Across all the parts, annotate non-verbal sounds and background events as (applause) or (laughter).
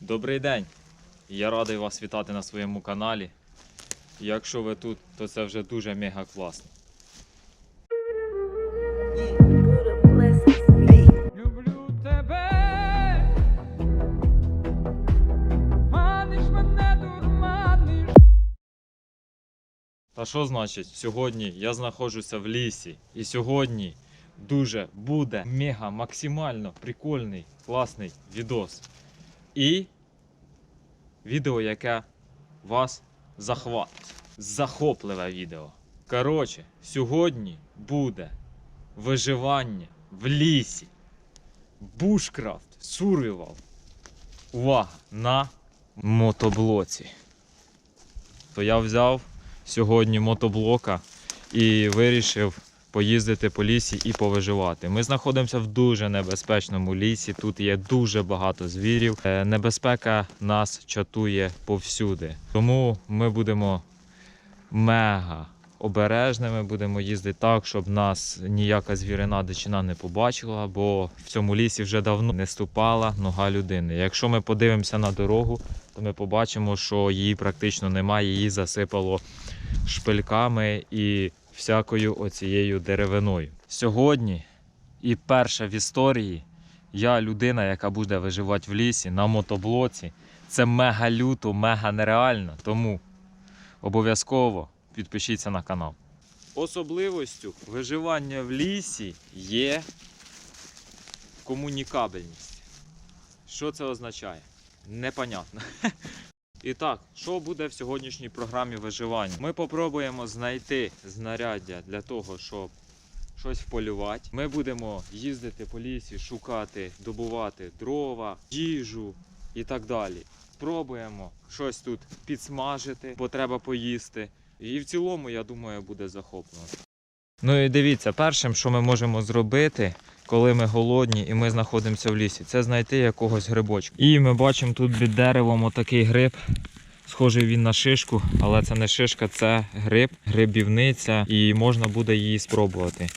Добрий день! Я радий вас вітати на своєму каналі. Якщо ви тут, то це вже дуже мега класно. Люблю тебе, маниш мене дурманиш. Та що значить, сьогодні я знаходжуся в лісі, і сьогодні дуже буде мега максимально прикольний, класний відос. І відео, яке вас захватить. Захопливе відео. Коротше, сьогодні буде виживання в лісі. Бушкрафт, сурвівал. Увага! На мотоблоці. То я взяв сьогодні мотоблока і вирішив поїздити по лісі і повиживати. Ми знаходимося в дуже небезпечному лісі. Тут є дуже багато звірів. Е, Небезпека нас чатує повсюди. Тому ми будемо мега обережними, будемо їздити так, щоб нас ніяка звірина дичина не побачила, бо в цьому лісі вже давно не ступала нога людини. Якщо ми подивимося на дорогу, то ми побачимо, що її практично немає, її засипало шпильками і всякою оцією деревиною. Сьогодні і перша в історії я людина, яка буде виживати в лісі на мотоблоці. Це мега люто, мега нереально. Тому обов'язково підпишіться на канал. Особливостю виживання в лісі є комунікабельність. Що це означає? Непонятно. (laughs) І так, що буде в сьогоднішній програмі виживання? Ми попробуємо знайти знаряддя для того, щоб щось вполювати. Ми будемо їздити по лісі, шукати, добувати дрова, їжу і так далі. Спробуємо щось тут підсмажити, бо треба поїсти. І в цілому, я думаю, буде захоплено. Ну і дивіться, першим, що ми можемо зробити, коли ми голодні і ми знаходимося в лісі, це знайти якогось грибочка. І ми бачимо тут під деревом отакий гриб. Схожий він на шишку, але це не шишка, це гриб, грибівниця, і можна буде її спробувати.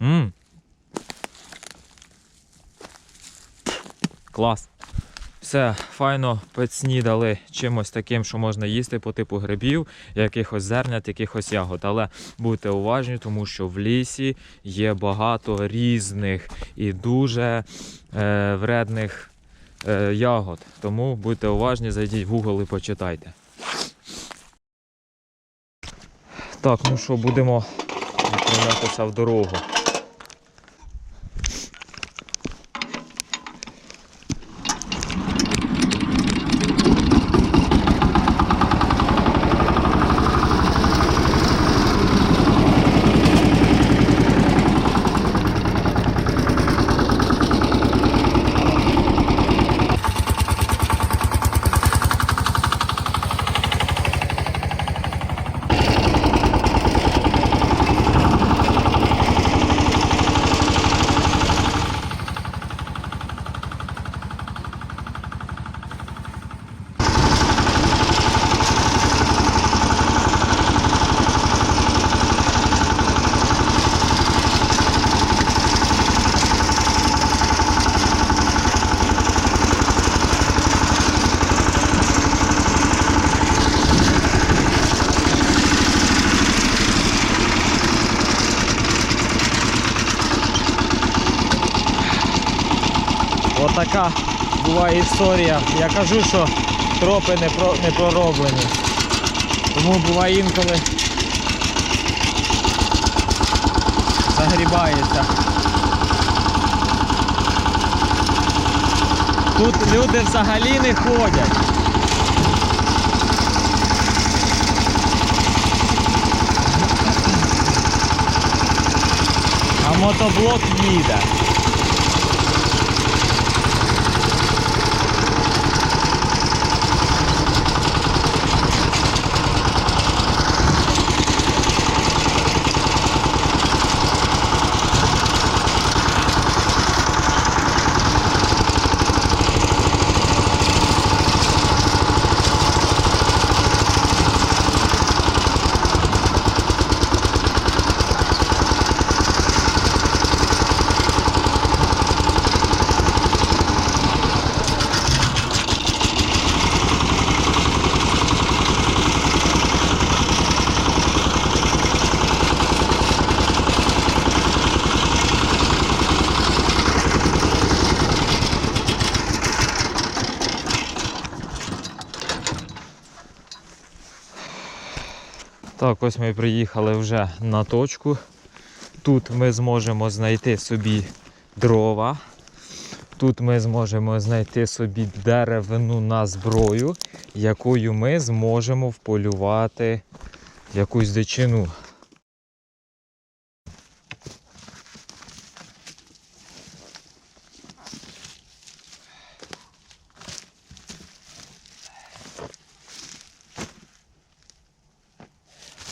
Мм. Клас. Все, файно підснідали чимось таким, що можна їсти по типу грибів, якихось зернят, якихось ягод. Але будьте уважні, тому що в лісі є багато різних і дуже е, вредних е, ягод. Тому будьте уважні, зайдіть в Google і почитайте. Так, ну що, будемо відправлятися в дорогу. Буває історія. Я кажу, що тропи не, про, не пророблені. Тому буває інколи загрібається. Тут люди взагалі не ходять. А мотоблок їде. Так, ось ми приїхали вже на точку. Тут ми зможемо знайти собі дрова. Тут ми зможемо знайти собі деревину на зброю, якою ми зможемо вполювати якусь дичину.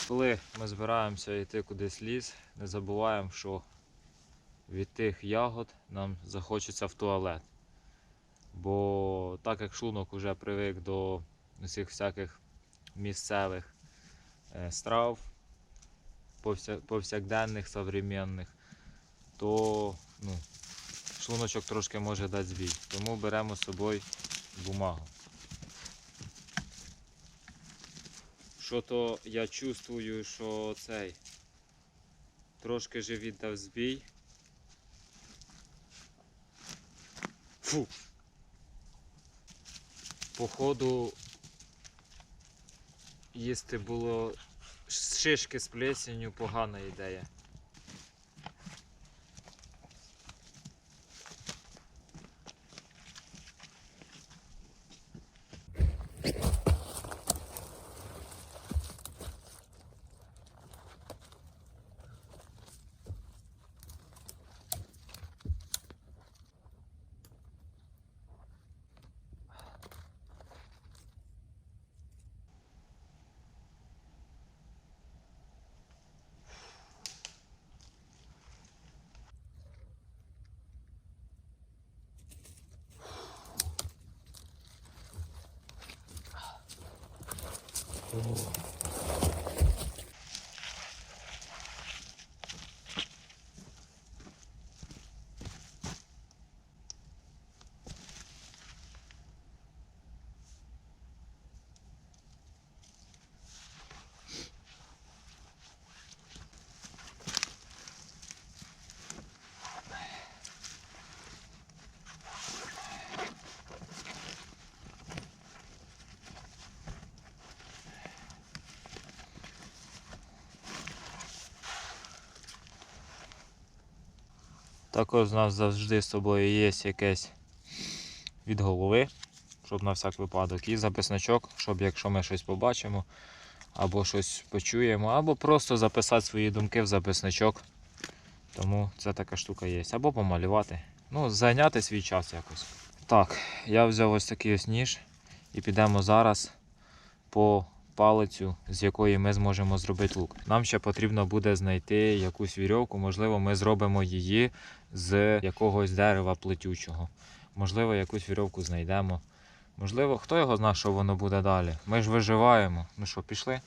Коли ми збираємося йти кудись ліс, не забуваємо, що від тих ягод нам захочеться в туалет. Бо так як шлунок вже привик до цих всяких місцевих е, страв, повсякденних, современних, то ну, шлуночок трошки може дати збій. Тому беремо з собою бумагу. Що то я чувствую, що цей трошки живіт дав збій. Фу. Походу їсти було шишки з плесенью погана ідея. Ooh. Також у нас завжди з собою є якесь від голови, щоб на всяк випадок, і записничок, щоб якщо ми щось побачимо, або щось почуємо, або просто записати свої думки в записничок. Тому це така штука є. Або помалювати. Ну, зайняти свій час якось. Так, я взяв ось такий ось ніж і підемо зараз по палицю, з якої ми зможемо зробити лук. Нам ще потрібно буде знайти якусь вірьовку, можливо, ми зробимо її з якогось дерева плетючого. Можливо, якусь вірьовку знайдемо. Можливо, хто його знає, що воно буде далі. Ми ж виживаємо. Ну що, пішли?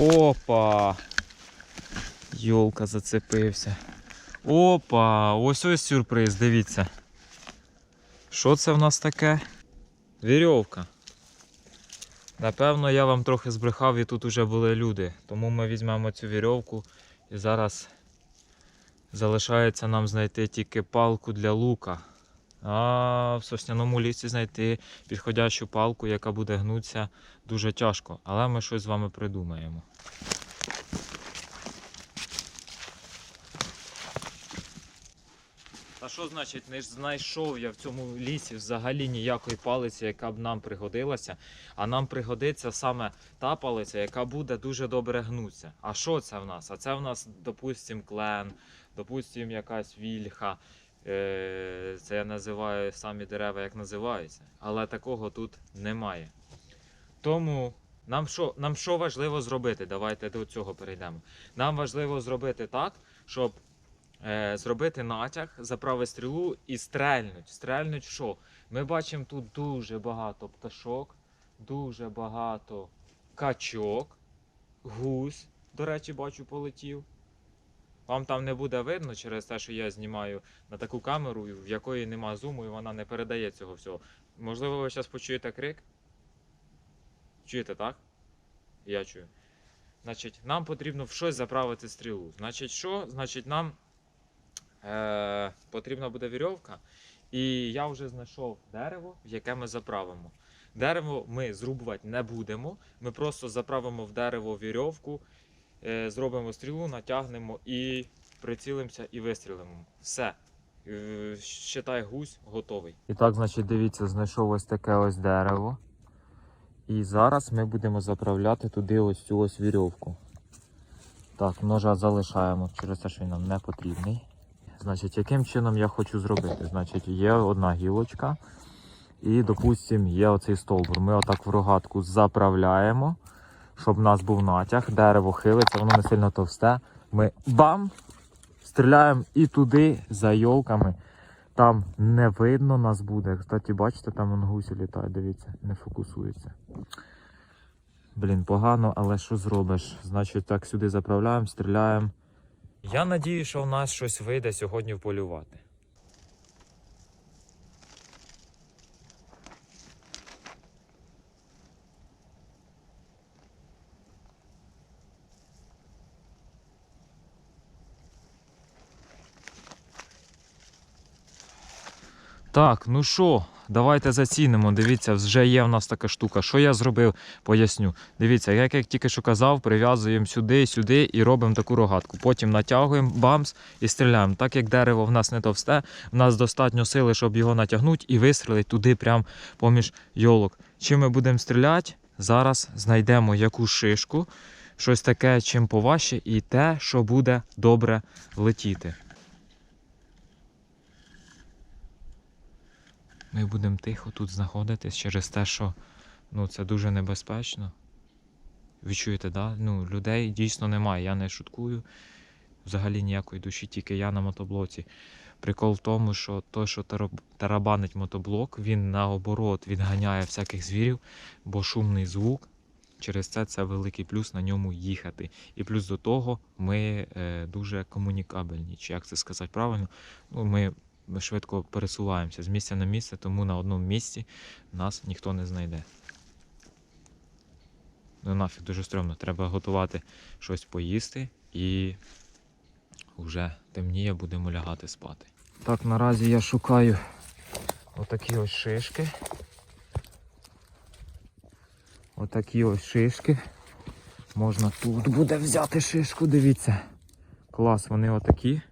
Опа! Йолка зацепився. Опа! Ось ось сюрприз, дивіться. Що це в нас таке? Вірьовка. Напевно, я вам трохи збрехав і тут уже були люди. Тому ми візьмемо цю вірьовку і зараз залишається нам знайти тільки палку для лука. А в сосняному лісі знайти підходящу палку, яка буде гнутися дуже тяжко. Але ми щось з вами придумаємо. Що значить, не знайшов я в цьому лісі взагалі ніякої палиці, яка б нам пригодилася. А нам пригодиться саме та палиця, яка буде дуже добре гнутися. А що це в нас? А це в нас, допустим, клен, допустим, якась вільха. Е, Це я називаю самі дерева, як називаються. Але такого тут немає. Тому нам що, нам що важливо зробити? Давайте до цього перейдемо. Нам важливо зробити так, щоб зробити натяг, заправити стрілу і стрельнуть. Стрельнуть в що? Ми бачимо тут дуже багато пташок, дуже багато качок, гусь, до речі, бачу, полетів. Вам там не буде видно через те, що я знімаю на таку камеру, в якої нема зуму, і вона не передає цього всього. Можливо, ви зараз почуєте крик? Чуєте, так? Я чую. Значить, нам потрібно в щось заправити стрілу. Значить, що? Значить, нам е, потрібна буде вірьовка. І я вже знайшов дерево, в яке ми заправимо. Дерево ми зрубувати не будемо. Ми просто заправимо в дерево вірьовку, е, зробимо стрілу, натягнемо і прицілимося і вистрілимо. Все. Е, Считай, гусь готовий. І так, значить, дивіться, знайшов ось таке ось дерево. І зараз ми будемо заправляти туди ось цю ось вірьовку. Так, ножа залишаємо через те, що він нам не потрібний. Значить, яким чином я хочу зробити? Значить, є одна гілочка. І, допустимо, є оцей стовбур. Ми отак в рогатку заправляємо, щоб у нас був натяг. Дерево хилиться, воно не сильно товсте. Ми бам! Стріляємо і туди за йолками. Там не видно нас буде. Кстати, бачите, там вон гусі літають, дивіться, не фокусується. Блін, погано, але що зробиш? Значить, так сюди заправляємо, стріляємо. Я надію, що в нас щось вийде сьогодні вполювати. Так, ну що, давайте зацінимо. Дивіться, вже є в нас така штука. Що я зробив, поясню. Дивіться, як я тільки що казав, прив'язуємо сюди, сюди і робимо таку рогатку. Потім натягуємо бамс і стріляємо. Так як дерево в нас не товсте, в нас достатньо сили, щоб його натягнути і вистрілити туди, прямо поміж йолок. Чим ми будемо стріляти? Зараз знайдемо якусь шишку, щось таке, чим поважче, і те, що буде добре летіти. Ми будемо тихо тут знаходитись через те, що ну, це дуже небезпечно. Ви чуєте, да? Ну, людей дійсно немає. Я не шуткую. Взагалі ніякої душі, тільки я на мотоблоці. Прикол в тому, що той, що тарабанить мотоблок, він наоборот відганяє всяких звірів, бо шумний звук. Через це це великий плюс на ньому їхати. І плюс до того ми е, дуже комунікабельні. Чи як це сказати правильно? Ну, ми швидко пересуваємося з місця на місце, тому на одному місці нас ніхто не знайде. Ну нафіг дуже стрьомно. Треба готувати щось поїсти і вже темніє, будемо лягати спати. Так, наразі я шукаю отакі ось шишки. Отакі ось шишки. Можна тут буде взяти шишку, дивіться. Клас, вони отакі.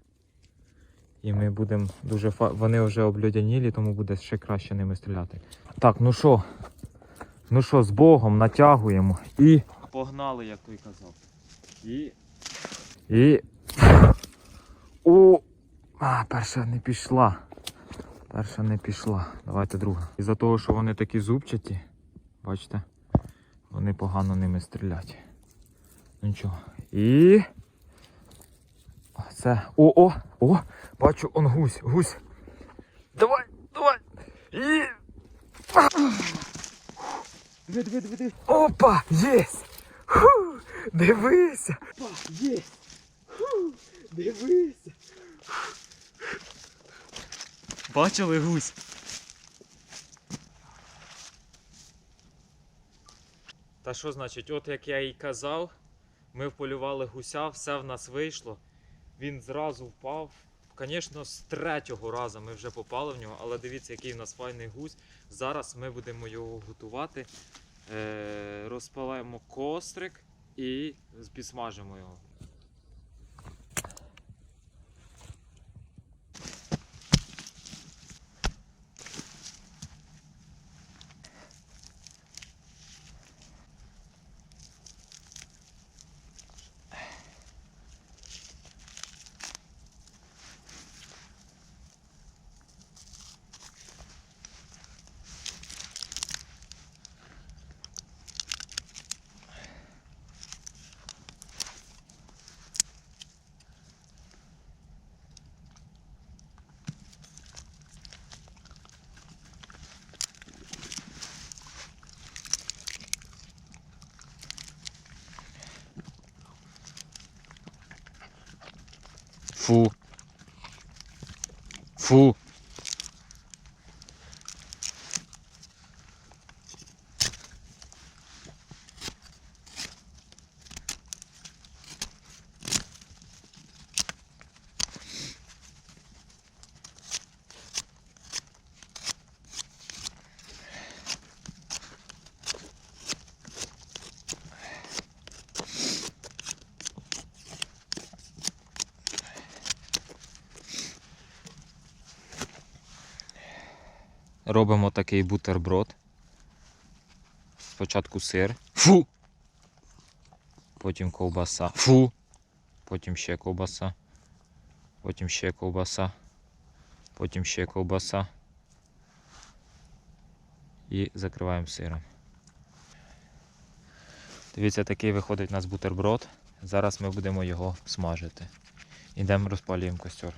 І ми будемо дуже фа... Вони вже облюдянілі, тому буде ще краще ними стріляти. Так, ну що? Ну що, з Богом натягуємо і. Погнали, як той казав. І. І. О! А, перша не пішла. Перша не пішла. Давайте друга. Із-за того, що вони такі зубчаті, бачите, вони погано ними стрілять. Ну нічого. І. Це. О, о, о! Бачу, он гусь, гусь. Давай, давай. І. Диви, диви, диви. Опа! Єсть! Ху! Дивися! Опа, єсть! Ху! Дивися! Бачили гусь? Та що значить, от як я і казав, ми вполювали гуся, все в нас вийшло. Він зразу впав. Звісно, з третього разу ми вже попали в нього, але дивіться, який в нас файний гусь. Зараз ми будемо його готувати. Розпалаємо кострик і підсмажимо його. Фу. Фу. Робимо такий бутерброд. Спочатку сир. Фу! Потім ковбаса. Фу! Потім ще ковбаса. Потім ще ковбаса. Потім ще ковбаса. І закриваємо сиром. Дивіться, такий виходить у нас бутерброд. Зараз ми будемо його смажити. Ідемо розпалюємо костер.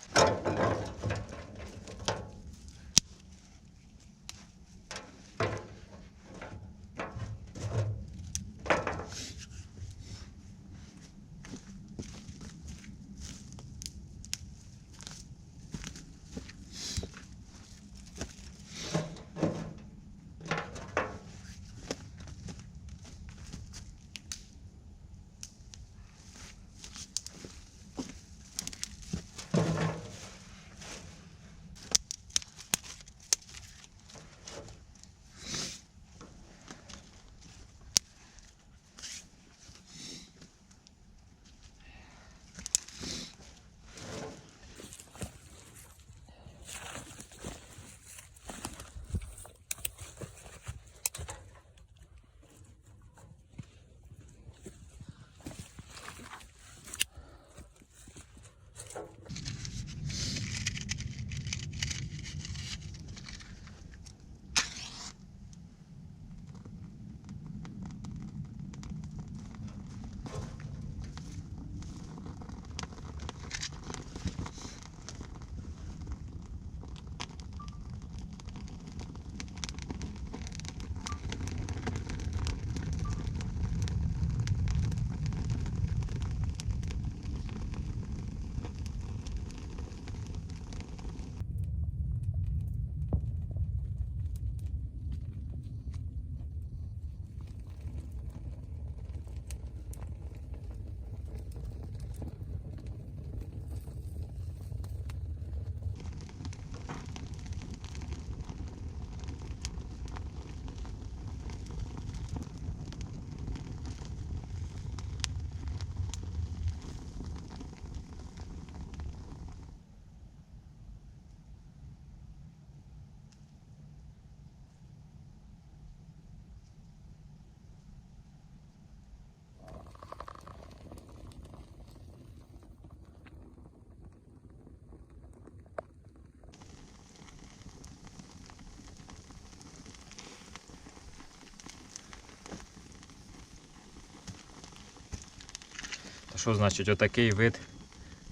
Що значить, отакий вид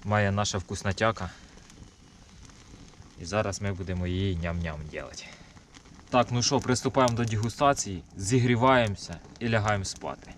має наша вкуснотяка. І зараз ми будемо її ням-ням робити. Так, ну що, приступаємо до дегустації, зігріваємося і лягаємо спати.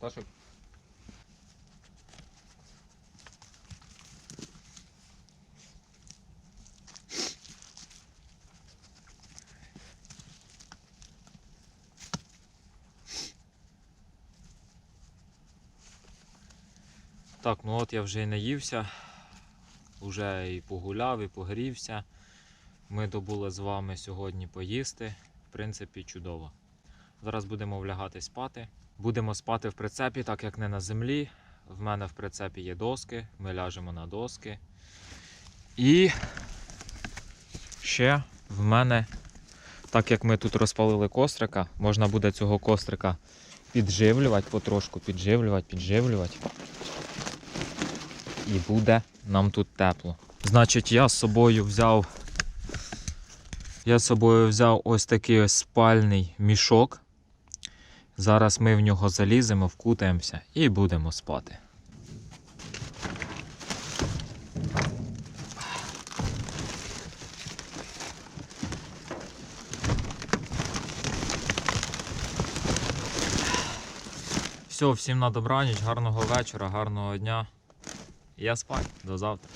Ташик. Так, ну от я вже і наївся, вже і погуляв, і погрівся. Ми добули з вами сьогодні поїсти. В принципі, чудово. Зараз будемо влягати спати. Будемо спати в прицепі, так як не на землі. В мене в прицепі є доски, ми ляжемо на доски. І ще в мене, так як ми тут розпалили кострика, можна буде цього кострика підживлювати, потрошку підживлювати, підживлювати. І буде нам тут тепло. Значить, я з собою взяв. Я з собою взяв ось такий ось спальний мішок. Зараз ми в нього заліземо, вкутаємося і будемо спати. Все, всім на добраніч, гарного вечора, гарного дня. Я спать. До завтра.